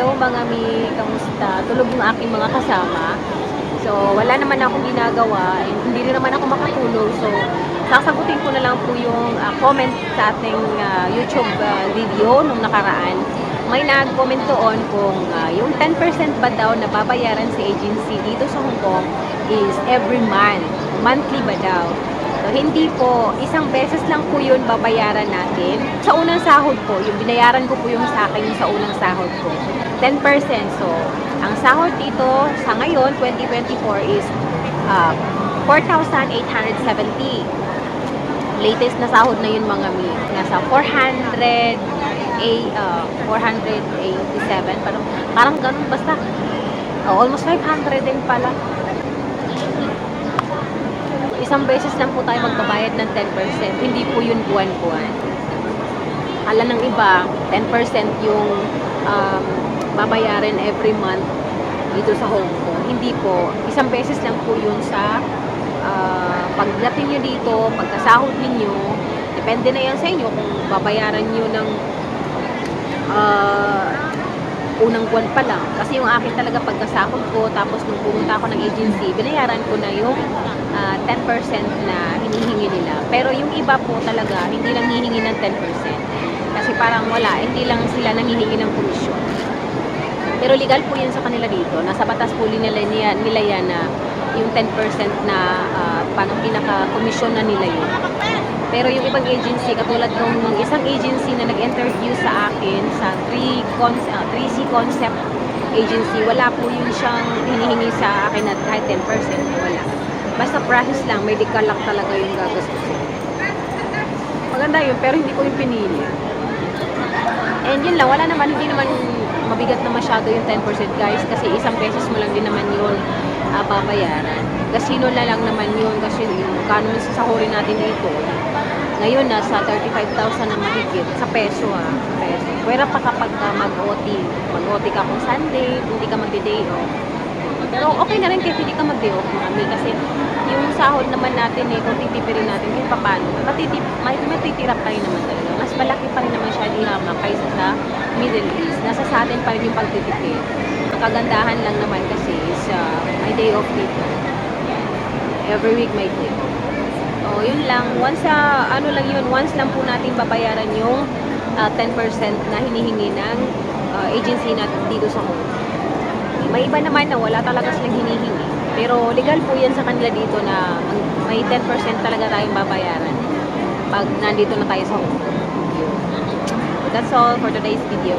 Hello mga mi, kamusta? Tulog yung aking mga kasama. So, wala naman akong ginagawa, and hindi rin naman ako makatulog. So, sasagutin ko na lang po yung ah, comment sa ating ah, YouTube ah, video nung nakaraan. May nag-comment doon kung ah, yung 10% ba daw na babayaran sa agency dito sa Hong Kong is every month. Monthly ba daw? Hindi po, isang beses lang po yun babayaran natin. Sa unang sahod po, yung binayaran ko po yung sa akin yung sa unang sahod ko. 10%. So, ang sahod dito sa ngayon, 2024 is uh, 4,870. Latest na sahod na yun mga mi. Nasa 400, a, uh, 487. Parang, parang ganun basta. Oh, almost 500 din pala isang beses lang po tayo magbabayad ng 10%. Hindi po yun buwan-buwan. Hala ng iba, 10% yung um, babayaran every month dito sa Hong Kong. Hindi po. Isang beses lang po yun sa uh, pagdating nyo dito, pagkasahod ninyo. Depende na yan sa inyo kung babayaran nyo ng uh, unang buwan pa lang. Kasi yung akin talaga pagkasahod ko, tapos nung pumunta ako ng agency, binayaran ko na yung ah, 10% na hinihingi nila. Pero yung iba po talaga, hindi lang hihingi ng 10%. Kasi parang wala, hindi lang sila nanghihingi ng komisyon. Pero legal po yan sa kanila dito. Nasa batas po nila, nila, nila yan na yung 10% na uh, parang pinaka-komisyon na nila yun. Pero yung ibang agency, katulad nung isang agency na nag-interview sa akin sa 3 con- ah, 3C Concept Agency, wala po yun siyang hinihingi sa akin na kahit 10%. Wala. Basta process lang, medical lang talaga yung gagastusin. Maganda yun, pero hindi ko yung pinili. And yun lang, wala naman, hindi naman mabigat na masyado yung 10% guys kasi isang beses mo lang din naman yun ah, babayaran. Casino na lang naman yun kasi yung kano na sasahurin natin dito. Ngayon, nasa 35,000 na mahigit sa peso ha, sa peso. Pwera pa kapag ka mag-OT, mag-OT ka kung Sunday, hindi ka magdi-day off. Pero okay na rin kahit hindi ka mag-day mami kasi yung sahod naman natin eh, kung titipirin natin kahit paano, matitip, matitira pa rin naman talaga. Mas malaki pa rin naman siya dirama kaysa sa Middle East. Nasa sa atin pa rin yung pagtitipid. Ang kagandahan lang naman kasi is uh, may day off dito. Every week may day off. So, yun lang. Once sa, ano lang yun, once lang po natin babayaran yung uh, 10% na hinihingi ng uh, agency natin dito sa home. May iba naman na wala talaga silang hinihingi. Pero legal po yan sa kanila dito na may 10% talaga tayong babayaran pag nandito na tayo sa home. That's all for today's video.